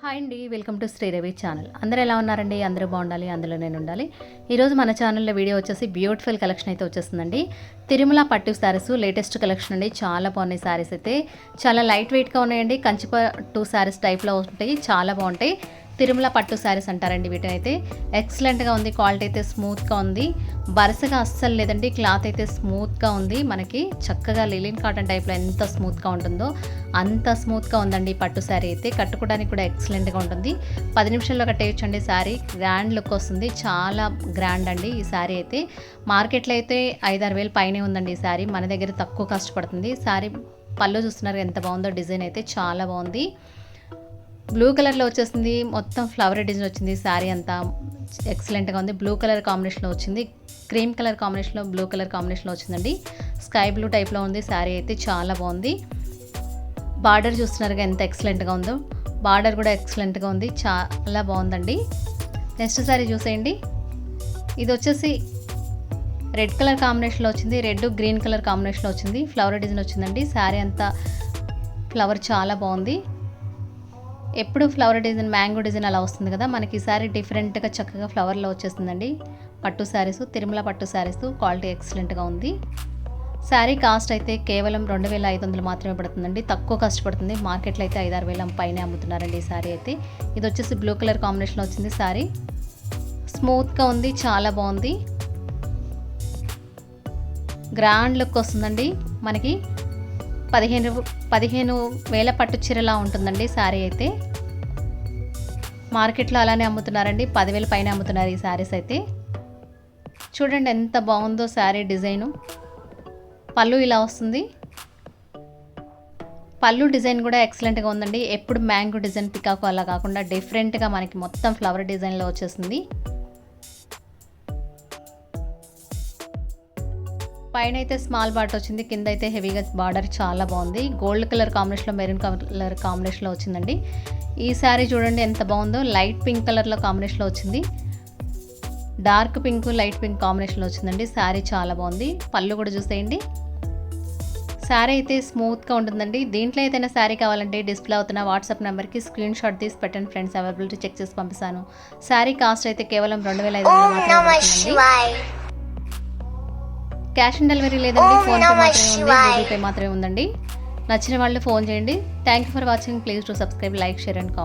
Hi అండి welcome to శ్రీరవి channel. అందరూ ఎలా ఉన్నారండి? అందరూ బాగుండాలి అందులో నేను ఉండాలి. ఈరోజు మన ఛానల్లో వీడియో వచ్చేసి బ్యూటిఫుల్ కలెక్షన్ అయితే వచ్చేస్తుందండి. తిరుమల పట్టు శారీస్ లేటెస్ట్ కలెక్షన్ అండి. చాలా బాగున్నాయి శారీస్ అయితే. చాలా లైట్ వెయిట్గా ఉన్నాయండి. కంచి పట్టు శారీస్ టైప్లో ఉంటాయి. చాలా బాగుంటాయి. తిరుమల పట్టు శారీస్ అంటారండి వీటినైతే. ఎక్సలెంట్గా ఉంది క్వాలిటీ అయితే స్మూత్గా ఉంది. వరుసగా అస్సలు లేదండి క్లాత్ అయితే స్మూత్గా ఉంది. మనకి చక్కగా లిలిన్ కాటన్ టైప్లో ఎంత స్మూత్గా ఉంటుందో అంత స్మూత్గా ఉందండి ఈ పట్టు శారీ అయితే. కట్టుకోవడానికి కూడా ఎక్సలెంట్గా ఉంటుంది. పది నిమిషాల్లో కట్టేయచ్చండి శారీ. గ్రాండ్ లుక్ వస్తుంది. చాలా గ్రాండ్ అండి ఈ శారీ అయితే. మార్కెట్లో అయితే ఐదారు వేలు పైనే ఉందండి ఈ శారీ. మన దగ్గర తక్కువ కష్టపడుతుంది శారీ పళ్ళు చూస్తున్నారు ఎంత బాగుందో డిజైన్ అయితే చాలా బాగుంది. బ్లూ కలర్లో వచ్చేసింది మొత్తం ఫ్లవర్ డిజైన్ వచ్చింది. శారీ అంతా ఎక్సలెంట్గా ఉంది. బ్లూ కలర్ కాంబినేషన్లో వచ్చింది. క్రీమ్ కలర్ కాంబినేషన్లో బ్లూ కలర్ కాంబినేషన్లో వచ్చిందండి. స్కై బ్లూ టైప్లో ఉంది. శారీ అయితే చాలా బాగుంది. బార్డర్ చూస్తున్నారుగా ఎంత ఎక్సలెంట్గా ఉందో. బార్డర్ కూడా ఎక్సలెంట్గా ఉంది. చాలా బాగుందండి. నెక్స్ట్ శారీ చూసేయండి. ఇది వచ్చేసి రెడ్ కలర్ కాంబినేషన్లో వచ్చింది. రెడ్ గ్రీన్ కలర్ కాంబినేషన్లో వచ్చింది. ఫ్లవర్ డిజైన్ వచ్చిందండి. శారీ అంతా ఫ్లవర్ చాలా బాగుంది. ఎప్పుడు ఫ్లవర్ డిజైన్ మ్యాంగో డిజైన్ అలా వస్తుంది కదా మనకి ఈసారి డిఫరెంట్గా చక్కగా ఫ్లవర్లో వచ్చేస్తుందండి. పట్టు శారీస్ తిరుమల పట్టు శారీస్ క్వాలిటీ ఎక్సలెంట్గా ఉంది. శారీ కాస్ట్ అయితే కేవలం రెండు వేల ఐదు వందలు మాత్రమే పడుతుందండి. తక్కువ కష్టపడుతుంది. మార్కెట్లో అయితే ఐదారు వేల పైన అమ్ముతున్నారండి ఈ శారీ అయితే. ఇది వచ్చేసి బ్లూ కలర్ కాంబినేషన్లో వచ్చింది శారీ స్మూత్గా ఉంది చాలా బాగుంది. గ్రాండ్ లుక్ వస్తుందండి. మనకి పదిహేను పదిహేను వేల పట్టు చీరలా ఉంటుందండి శారీ అయితే. మార్కెట్లో అలానే అమ్ముతున్నారండి. పదివేల పైన అమ్ముతున్నారు ఈ శారీస్ అయితే. చూడండి ఎంత బాగుందో శారీ డిజైను. పళ్ళు ఇలా వస్తుంది. పళ్ళు డిజైన్ కూడా ఎక్సలెంట్గా ఉందండి. ఎప్పుడు మ్యాంగో డిజైన్ పికాకు అలా కాకుండా డిఫరెంట్గా మనకి మొత్తం ఫ్లవర్ డిజైన్లో వచ్చేసింది. పైన అయితే స్మాల్ బార్డర్ వచ్చింది. కింద అయితే హెవీగా బార్డర్ చాలా బాగుంది. గోల్డ్ కలర్ కాంబినేషన్లో మెరూన్ కలర్ కాంబినేషన్లో వచ్చిందండి. ఈ శారీ చూడండి ఎంత బాగుందో. లైట్ పింక్ కలర్లో కాంబినేషన్లో వచ్చింది. డార్క్ పింక్ లైట్ పింక్ కాంబినేషన్లో వచ్చిందండి. శారీ చాలా బాగుంది. పళ్ళు కూడా చూసేయండి. శారీ అయితే స్మూత్గా ఉంటుందండి. దీంట్లో ఏదైనా శారీ కావాలంటే డిస్ప్లే అవుతున్న వాట్సాప్ నెంబర్కి స్క్రీన్ షాట్ తీసి పెట్టండి ఫ్రెండ్స్. అవైలబిలిటీ చెక్ చేసి పంపిస్తాను. శారీ కాస్ట్ అయితే కేవలం రెండు వేల ఐదు వందలు. క్యాష్ ఆన్ డెలివరీ లేదండి ఫోన్ పే మాత్రమే ఉంది గూగుల్ పే మాత్రమే ఉందండి. నచ్చిన వాళ్ళు ఫోన్ చేయండి. Thank you for watching. Please to subscribe like share and comment.